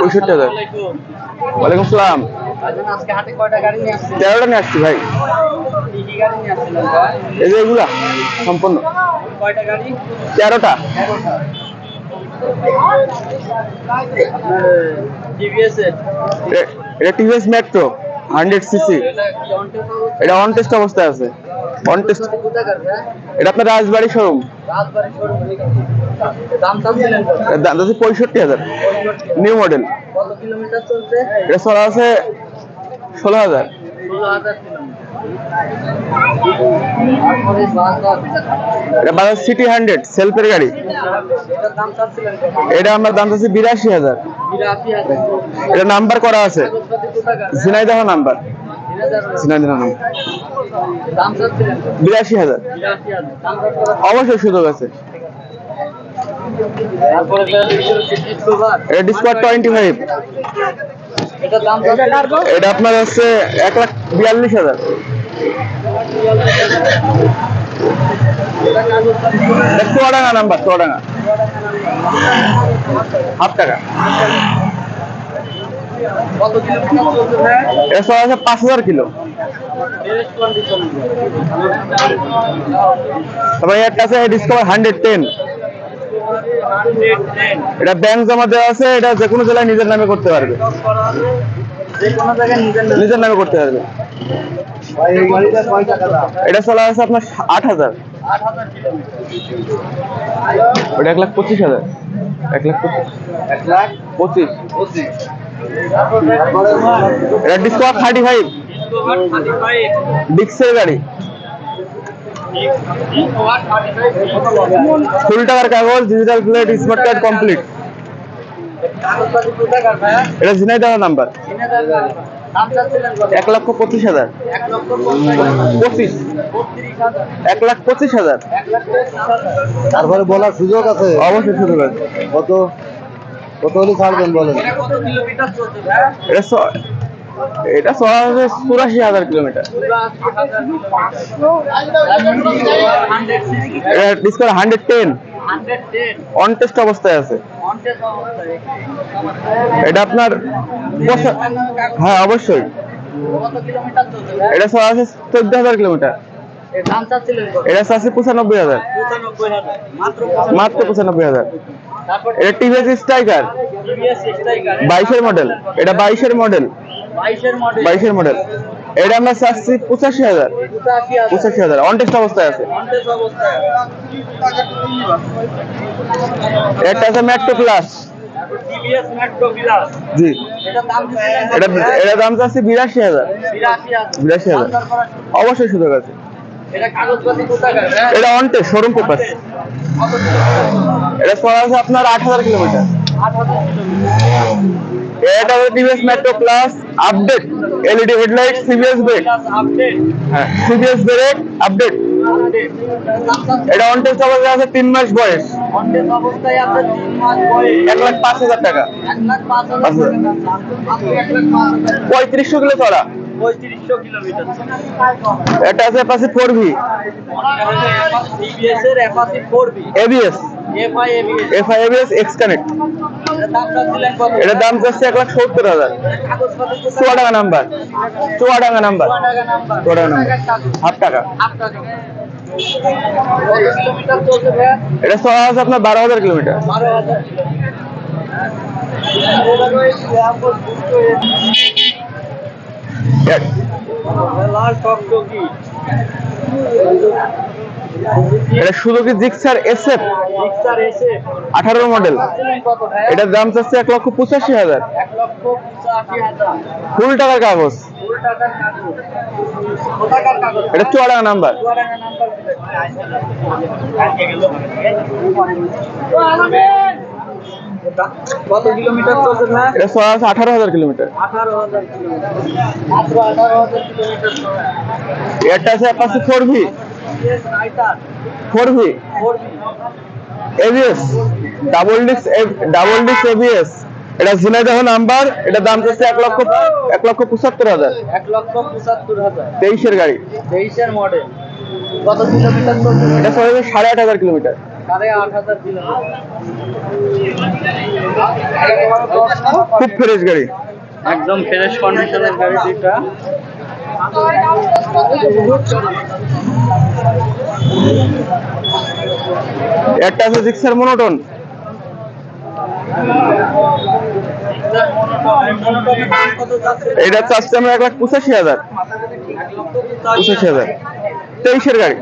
পঁয়ষট্টি হাজার। ওয়ালাইকুম সালাম। তেরোটা নিয়ে আসছি ভাই? এই যে এগুলা সম্পূর্ণ। তেরোটা। এটা টিভিএস মেট্রো হান্ড্রেড সিসি। এটা অন টেস্ট অবস্থায় আছে। অন টেস্ট এটা আপনার রাজবাড়ি শোরুম দাম আছে পঁয়ষট্টি হাজার। নিউ মডেল কত এটা চলা আছে ষোলো হাজার। এটা বাজাজ সিটি হান্ড্রেড, সেলফের গাড়ি? এটা আমার দাম আছে বিরাশি হাজার এটা নাম্বার করা আছে ঝিনাইদহ নাম্বার ঝিনাইদহ নাম্বার? বিরাশি হাজার অবশ্যই সুযোগ আছে এটা ডিসপ্লার টোয়েন্টি ফাইভ? এটা আপনার হচ্ছে এক লাখ বিয়াল্লিশ হাজার। চুয়াডাঙ্গা নাম্বার চুয়াডাঙ্গা। হাফ টাকা। আছে পাঁচ হাজার কিলো। তারপরে এর কাছে ডিসকভার হান্ড্রেড টেন এটা ব্যাংক জমা দেওয়া আছে এটা যে কোনো জেলায় নিজের নামে করতে পারবে। নিজের নামে করতে পারবে। এটা চলা আছে আপনার আট হাজার। আট ওটা এক লাখ পঁচিশ হাজার। এক লাখ পঁচিশ। এক লাখ পঁচিশ। পঁচিশ। এটা Discover thirty five Discover thirty five ডিক্সের গাড়ি। টাকার কাগজ digital plate smart card complete এটা ঝিনাইদহ নাম্বার এক লক্ষ পঁচিশ হাজার। পঁচিশ। এক লাখ পঁচিশ হাজার। এক লাখ পঁচিশ হাজার তারপরে বলার সুযোগ আছে? অবশ্যই সুযোগ আছে। কত কত হলে ছাড়বেন বলেন? এটা এটা চুরাশি হাজার kilometre. Discover hundred ten hundred on test অবস্থায় আছে। এটা আপনার হ্যাঁ অবশ্যই? এটা আছে চোদ্দ হাজার কিলোমিটার? এটা আছে পঁচানব্বই হাজার। মাত্র পঁচানব্বই হাজার। এটা টিভিএস স্ট্রাইকার বাইশের মডেল এটা বাইশের মডেল 22 এর মডেল বাইশের মডেল এটা আমরা চাচ্ছি পঁচাশি হাজার। পঁচাশি হাজার। অন টেস্ট অবস্থায় আছে। একটা আছে। ম্যাট্রো প্লাস জি? এটা এটা দাম চাচ্ছি বিরাশি হাজার। বিরাশি হাজার। অবশ্যই সুযোগ আছে। এটা? এটা শোরুম পেপার এটা চলা আছে আপনার আট হাজার কিলোমিটার। এটা হচ্ছে TVS Metro plus update LED headlight CBS brake হ্যাঁ সিবিএস ব্রেক আপডেট এটা অন টেস্ট অবস্থায় আছে তিন মাস বয়স। এক লাখ পাঁচ হাজার টাকা। পঁয়ত্রিশশো কিলো চড়া। এটা আছে পাশে four V. ABS X connect এটার দাম যাচ্ছে এক লাখ সত্তর হাজার? Chuadanga number. Chuadanga number. Number. Half টাকা। টাকা এটা চলা আছে আপনার বারো হাজার কিলোমিটার। হাজার লাল টকটকি এটা সুজুকি জিক্সার এসএফ আঠারো মডেল। এটার দাম চাচ্ছে এক লক্ষ পঁচাশি হাজার। ফুল টাকার কাগজ। এটা চুয়াডাঙ্গা নাম্বার। কত কিলোমিটার চলছে এটা চলা আছে আঠারো হাজার কিলোমিটার। আঠারো হাজার কিলোমিটার এটা আছে পাশে four V. Four V? ABS double disc double disc ABS এটা ঝিনাইদহ নাম্বার এটা দাম চাচ্ছে এক লক্ষ এক লক্ষ পঁচাত্তর হাজার। এক লক্ষ পঁচাত্তর হাজার। তেইশের গাড়ি। তেইশের মডেল কত কিলোমিটার এটা চলে সাড়ে আট হাজার কিলোমিটার খুব ফ্রেশ গাড়ি। একদম ফ্রেশ কন্ডিশনের গাড়ি দুইটা। একটা আছে জিক্সার মনোটন। এটা চাচ্ছি আমরা এক লাখ পঁচাশি হাজার। পঁচাশি হাজার। তেইশের গাড়ি।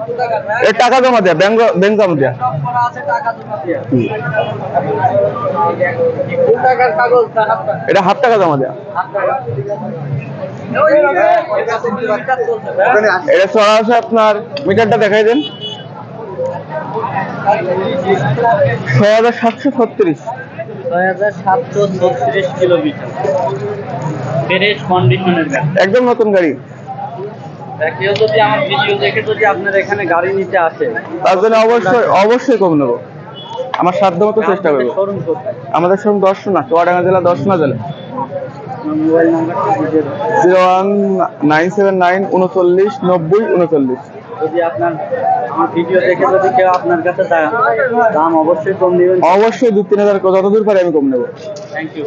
এর টাকা জমা দেয়া ব্যাংক ব্যাংক জমা দেয়া? এটা হাফ টাকা জমা দেয়া। এটা আছে আপনার মিটারটা দেখাই দেন। ছয় হাজার সাতশো ছত্রিশ। ছয় হাজার সাতশো ছত্রিশ কিলোমিটার। ফ্রেশ কন্ডিশনের গাড়ি। একদম নতুন গাড়ি। কেউ যদি আমার ভিডিও দেখে যদি আপনার এখানে গাড়ি নিতে আসে তার জন্য অবশ্যই অবশ্যই কম নেব। আমার সাধ্য মতো চেষ্টা করব। শোরুম আমাদের সঙ্গে দর্শনা চুয়াডাঙ্গা জেলা দর্শনা জেলা আমার মোবাইল নাম্বারটা দিয়ে দেন। Zero one nine seven nine উনচল্লিশ নব্বই উনচল্লিশ। যদি আপনার আমার ভিডিও দেখে যদি কেউ আপনার কাছে দাম অবশ্যই কম নেবেন অবশ্যই দু তিন হাজার যতদূর পারে আমি কম নেব। Thank you